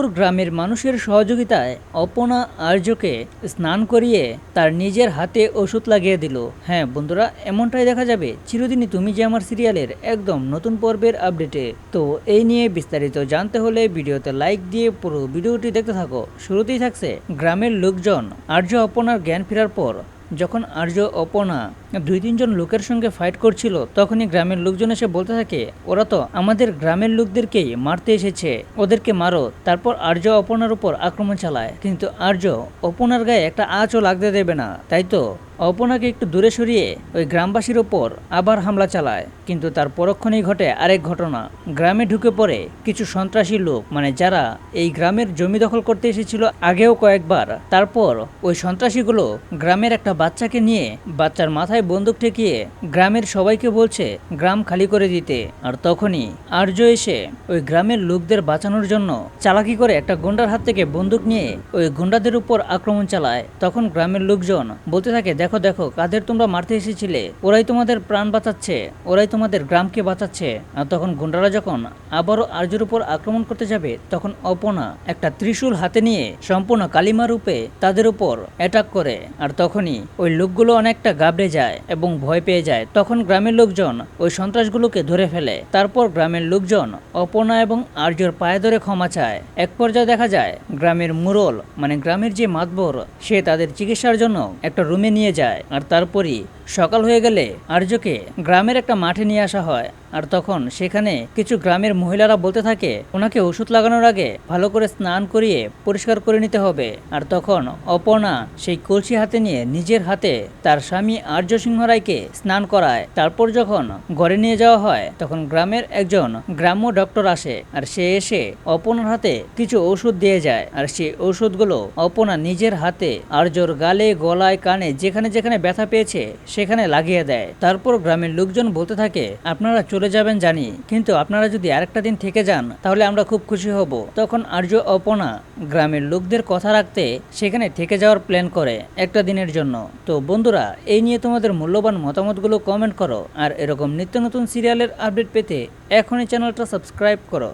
তারপর গ্রামের মানুষের সহযোগিতায় অপনা আর্যকে স্নান করিয়ে তার নিজের হাতে ওষুধ লাগিয়ে দিল। হ্যাঁ বন্ধুরা, এমনটাই দেখা যাবে। চিরদিনই তুমি যে আমার সিরিয়ালের একদম নতুন পর্বের আপডেটে। তো এই নিয়ে বিস্তারিত জানতে হলে ভিডিওতে লাইক দিয়ে পুরো ভিডিওটি দেখতে থাকো। শুরুতেই থাকছে গ্রামের লোকজন আর্য অপনার জ্ঞান ফেরার পর। যখন আর্য অপনা দুই তিনজন লোকের সঙ্গে ফাইট করছিল, তখনই গ্রামের লোকজন এসে বলতে থাকে, ওরা তো আমাদের গ্রামের লোকদেরকেই মারতে এসেছে, ওদেরকে মারো, তারপর আর্য অপনার উপর আক্রমণ চালায়। কিন্তু আর্য অপনার গায়ে একটা আঁচও লাগতে দেবে না, তাই তো? অপনাকে একটু দূরে সরিয়ে ওই গ্রামবাসীর ওপর আবার হামলা চালায়। কিন্তু তার পরক্ষণেই ঘটে আরেক ঘটনা। গ্রামে ঢুকে পড়ে কিছু সন্ত্রাসী লোক মানে যারা এই গ্রামের জমি দখল করতে এসেছিল আগেও কয়েকবার। তারপর ওই সন্ত্রাসীগুলো গ্রামের একটা বাচ্চাকে নিয়ে বাচ্চার মাথায় বন্দুক ঠেকিয়ে গ্রামের সবাইকে বলছে, গ্রাম খালি করে দিতে। আর তখনই আর্য এসে ওই গ্রামের লোকদের বাঁচানোর জন্য চালাকি করে একটা গুন্ডার হাত থেকে বন্দুক নিয়ে ওই গুন্ডাদের উপর আক্রমণ চালায়। তখন গ্রামের লোকজন বলতে থাকে, দেখো দেখো, কাদের তোমরা মারতে এসেছিলে? ওরাই তোমাদের প্রাণ বাঁচাচ্ছে, ওরাই তোমাদের গ্রামকে বাঁচাচ্ছে। আর তখন গুন্ডারা যখন আবারও আর্যের উপর আক্রমণ করতে যাবে, তখন অপনা একটা ত্রিশূল হাতে নিয়ে সম্পূর্ণ কালিমা রূপে তাদের উপর অ্যাটাক করে। আর তখনই ওই লোকগুলো অনেকটা গাবড়ে যায়। এবং ভয় পেয়ে যায়, তখন গ্রামের লোকজন ওই সন্ত্রাসগুলোকে ধরে ফেলে। তারপর গ্রামের লোকজন অপনা এবং আর্যর পায়ে ধরে ক্ষমা চায়। এক পর্যায়ে দেখা যায়, গ্রামের মুরল মানে গ্রামের যে মাতবর, সে তাদের চিকিৎসার জন্য একটা রুমে নিয়ে যায় আর তারপরই সকাল হয়ে গেলে আর্যকে গ্রামের একটা মাঠে নিয়ে আসা হয়। আর তখন সেখানে কিছু গ্রামের মহিলারা বলতে থাকে, ওনাকে ওষুধ লাগানোর আগে ভালো করে স্নান করিয়ে পরিষ্কার করে নিতে হবে। আর তখন অপর্ণা সেই কলসি হাতে নিয়ে নিজের হাতে তার স্বামী আর্য সিংহ রায়কে স্নান করায়। তারপর যখন ঘরে নিয়ে যাওয়া হয়, তখন গ্রামের একজন গ্রাম্য ডক্টর আসে আর সে এসে অপনার হাতে কিছু ওষুধ দিয়ে যায়। আর সেই ওষুধগুলো অপনা নিজের হাতে আর্যর গালে, গলায়, কানে যেখানে যেখানে ব্যথা পেয়েছে সেখানে লাগিয়ে দেয়। তারপর গ্রামের লোকজন বলতে থাকে, আপনারা চলে যাবেন জানি, কিন্তু আপনারা যদি আরেকটা দিন থেকে যান, তাহলে আমরা খুব খুশি হব। তখন আর্য অপনা গ্রামের লোকদের কথা রাখতে সেখানে থেকে যাওয়ার প্ল্যান করে একটা দিনের জন্য। তো বন্ধুরা, এই নিয়ে তোমাদের মূল্যবান মতামতগুলো কমেন্ট করো, আর এরকম নিত্য নতুন সিরিয়ালের আপডেট পেতে এখনই চ্যানেলটা সাবস্ক্রাইব করো।